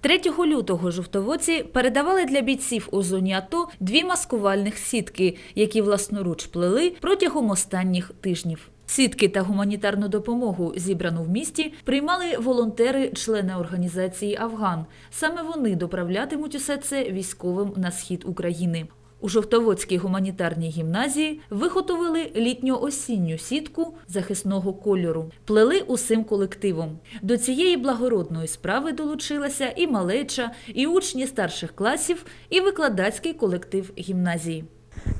3 лютого жовтоводці передавали для бійців у зоні АТО дві маскувальних сітки, які власноруч плели протягом останніх тижнів. Сітки та гуманітарну допомогу, зібрану в місті, приймали волонтери, члени організації Афган. Саме вони доправлятимуть усе це військовим на схід України. У Жовтоводській гуманітарній гімназії виготовили літньо-осінню сітку захисного кольору, плели усім колективом. До цієї благородної справи долучилася і малеча, і учні старших класів, і викладацький колектив гімназії.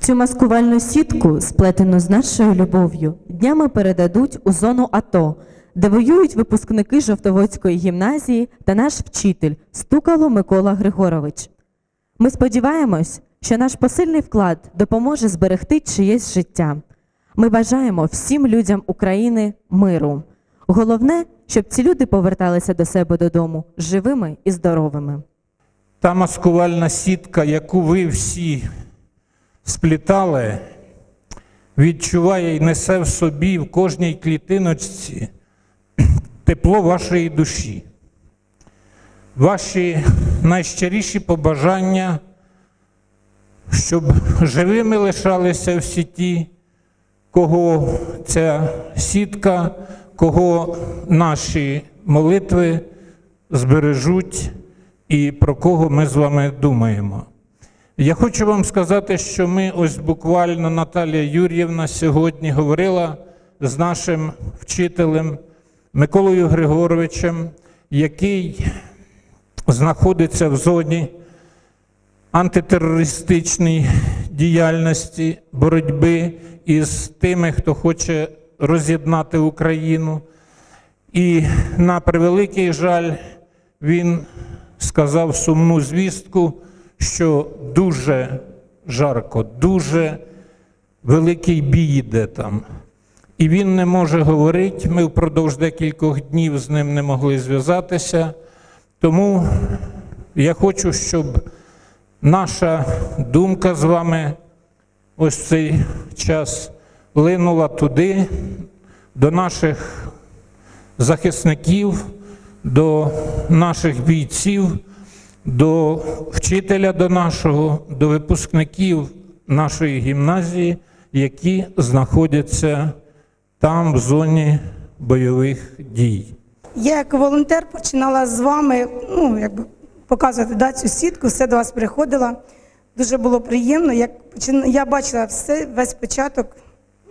Цю маскувальну сітку, сплетену з нашою любов'ю, днями передадуть у зону АТО, де воюють випускники Жовтоводської гімназії та наш вчитель Стукало Микола Григорович. Ми сподіваємось, що наш посильний вклад допоможе зберегти чиєсь життя. Ми бажаємо всім людям України миру. Головне, щоб ці люди поверталися до себе додому живими і здоровими. Та маскувальна сітка, яку ви всі сплітали, відчуває і несе в собі в кожній клітиночці тепло вашої душі. Ваші найщиріші побажання, щоб живими лишалися всі ті, кого ця сітка, кого наші молитви збережуть і про кого ми з вами думаємо. Я хочу вам сказати, що ми ось буквально Наталія Юр'ївна сьогодні говорила з нашим вчителем Миколою Григоровичем, який знаходиться в зоні антитерористичної діяльності, боротьби із тими, хто хоче роз'єднати Україну. І на превеликий жаль, він сказав сумну звістку, що дуже жарко, дуже великий бій іде там. І він не може говорити. Ми впродовж декількох днів з ним не могли зв'язатися. Тому я хочу, щоб наша думка з вами ось цей час линула туди, до наших захисників, до наших бійців, до вчителя до нашого, до випускників нашої гімназії, які знаходяться там, в зоні бойових дій. Я як волонтер починала з вами ну, якби показувати да, цю сітку, все до вас приходила. Дуже було приємно. Як почин- Я бачила все, весь початок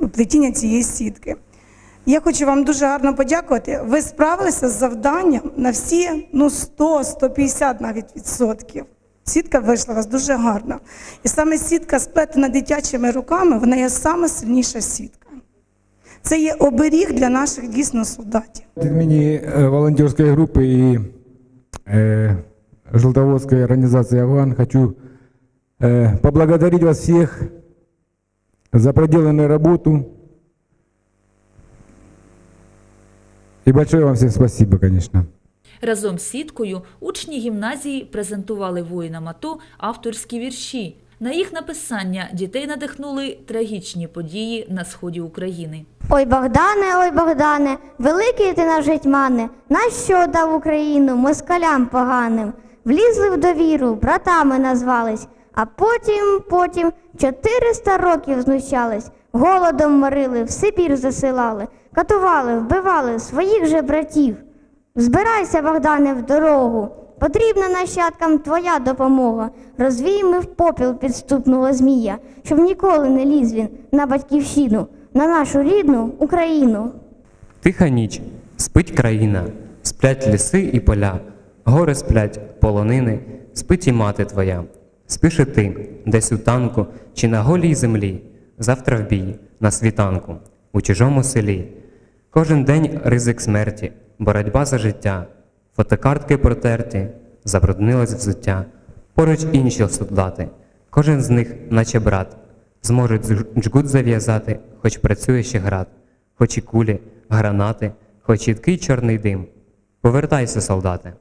ну, плетіння цієї сітки. Я хочу вам дуже гарно подякувати. Ви справилися з завданням на всі ну, 100-150 навіть відсотків. Сітка вийшла у вас дуже гарна. І саме сітка сплетена дитячими руками, вона є саме сильніша сітка. Це є оберіг для наших дійсно солдатів. От имени э, волонтерской группы и э, Желтоводской организации «Афган» хочу э, поблагодарить вас всех за проделанную работу. И большое вам всем спасибо, конечно. Разом з сіткою учні гімназії презентували воїнам АТО авторські вірші. На їх написання дітей надихнули трагічні події на сході України. Ой, Богдане, ой, Богдане, великий ти наш гетьмане, нащо дав Україну москалям поганим? Влізли в довіру, братами назвались, а потім, потім 400 років знущались, голодом морили, в Сибір засилали, катували, вбивали своїх же братів. Збирайся, Богдане, в дорогу. Потрібна нащадкам твоя допомога. Розвійми в попіл підступного змія, щоб ніколи не ліз він на батьківщину, на нашу рідну Україну. Тиха ніч, спить країна, сплять ліси і поля, гори сплять, полонини, спить і мати твоя. Спиши ти, десь у танку чи на голій землі, завтра в бій, на світанку, у чужому селі. Кожен день ризик смерті, боротьба за життя, фотокартки протерті, забруднилось взуття. Поруч інші солдати, кожен з них, наче брат, зможуть джгут зав'язати, хоч працює ще град, хоч і кулі, гранати, хоч їдкий чорний дим. Повертайся, солдати,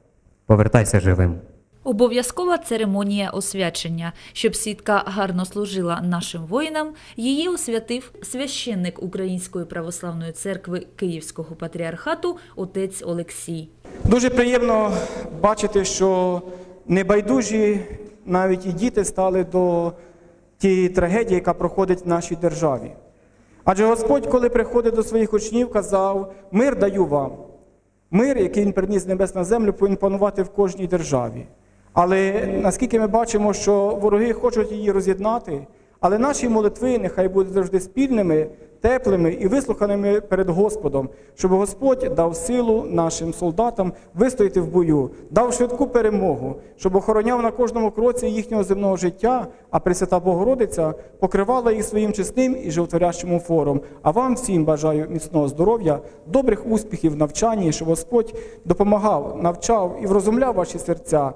повертайся живим. Обов'язкова церемонія освячення. Щоб сітка гарно служила нашим воїнам, її освятив священник Української православної церкви Київського патріархату отець Олексій. Дуже приємно бачити, що небайдужі навіть і діти стали до тієї трагедії, яка проходить в нашій державі. Адже Господь, коли приходить до своїх учнів, казав: мир даю вам. Мир, який він приніс з небес на землю, повинен панувати в кожній державі. Але наскільки ми бачимо, що вороги хочуть її роз'єднати, але наші молитви нехай будуть завжди спільними, теплими і вислуханими перед Господом, щоб Господь дав силу нашим солдатам вистояти в бою, дав швидку перемогу, щоб охороняв на кожному кроці їхнього земного життя, а Пресвята Богородиця покривала їх своїм чесним і животворящим уфором. А вам всім бажаю міцного здоров'я, добрих успіхів в навчанні, щоб Господь допомагав, навчав і врозумляв ваші серця.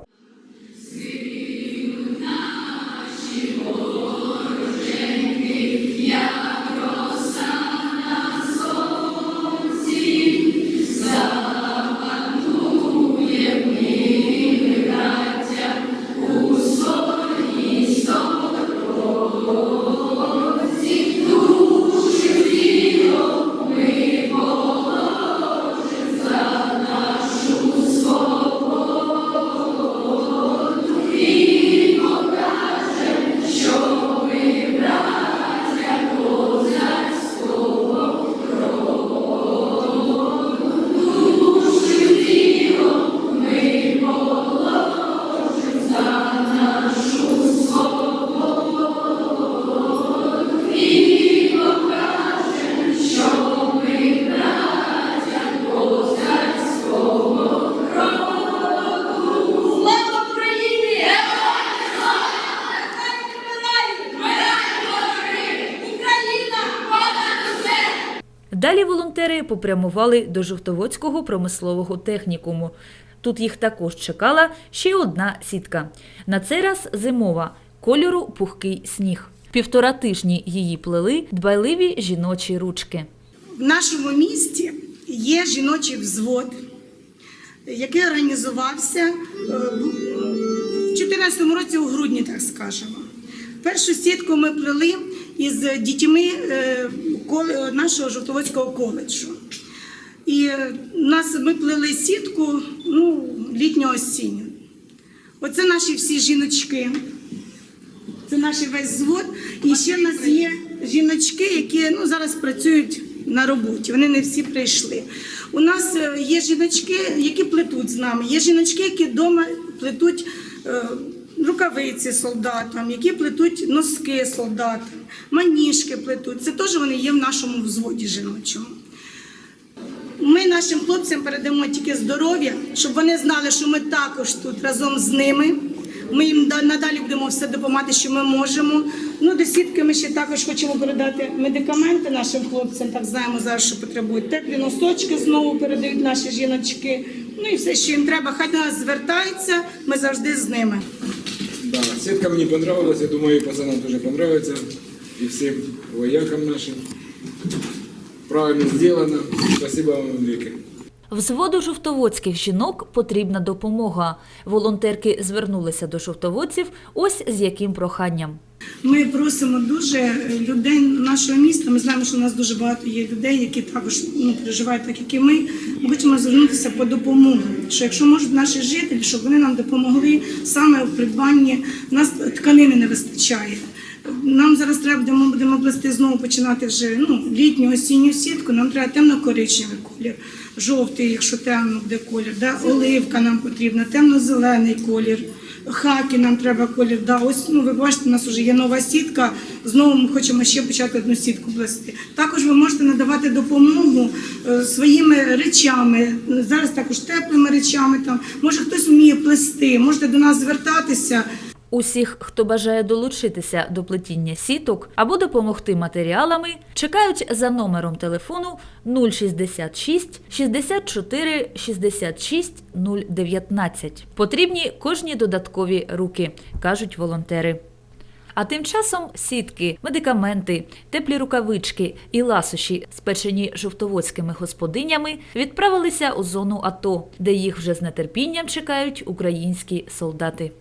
Попрямували до Жовтоводського промислового технікуму. Тут їх також чекала ще одна сітка. На цей раз зимова, кольору пухкий сніг. Півтора тижні її плели дбайливі жіночі ручки. В нашому місті є жіночий взвод, який організувався е, в 2014 році у грудні, так скажемо. Першу сітку ми плели із дітьми е, нашого Жовтоводського коледжу. І е, нас ми плели сітку ну, літнього осінню. Оце наші всі жіночки. Це наш весь звод. І ще в нас є жіночки, які ну, зараз працюють на роботі. Вони не всі прийшли. У нас е, є жіночки, які плетуть з нами. Є жіночки, які вдома плетуть рукавиці солдатам, які плетуть носки солдатам, маніжки плетуть. Це теж вони є в нашому взводі жіночому. Ми нашим хлопцям передамо тільки здоров'я, щоб вони знали, що ми також тут разом з ними. Ми їм надалі будемо все допомагати, що ми можемо. Ну, до сітки ми ще також хочемо передати медикаменти нашим хлопцям. Так знаємо зараз, що потребують. Теплі носочки знову передають наші жіночки. Ну і все, що їм треба. Хай до нас звертаються, ми завжди з ними. Да, сетка мені понравилась, я думаю, і пацанам дуже понравится, І всім воякам нашим. Правильно зроблено. Спасибо вам велике. Взводу жовтоводських жінок потрібна допомога. Волонтерки звернулися до жовтоводців ось з яким проханням. Ми просимо дуже людей нашого міста. Ми знаємо, що у нас дуже багато є людей, які також ну, переживають так, як і ми. Ми хочемо звернутися по допомогу. Що якщо можуть наші жителі, щоб вони нам допомогли саме в придбанні, у нас тканини не вистачає. Нам зараз треба ми будемо плести знову починати вже ну, літню осінню сітку. Нам треба темно-коричневий колір, жовтий, якщо темно буде колір, да? оливка нам потрібна, темно-зелений колір. Хаки нам треба колір. Да, ось ну ви бачите, у нас вже є нова сітка. Знову ми хочемо ще почати одну сітку плести. Також ви можете надавати допомогу е, своїми речами. Зараз також теплими речами. Там може хтось вміє плести, можете до нас звертатися. Усіх, хто бажає долучитися до плетіння сіток або допомогти матеріалами, чекають за номером телефону 066 64 66 019. Потрібні кожні додаткові руки, кажуть волонтери. А тим часом сітки, медикаменти, теплі рукавички і ласощі, спечені жовтоводськими господинями, відправилися у зону АТО, де їх вже з нетерпінням чекають українські солдати.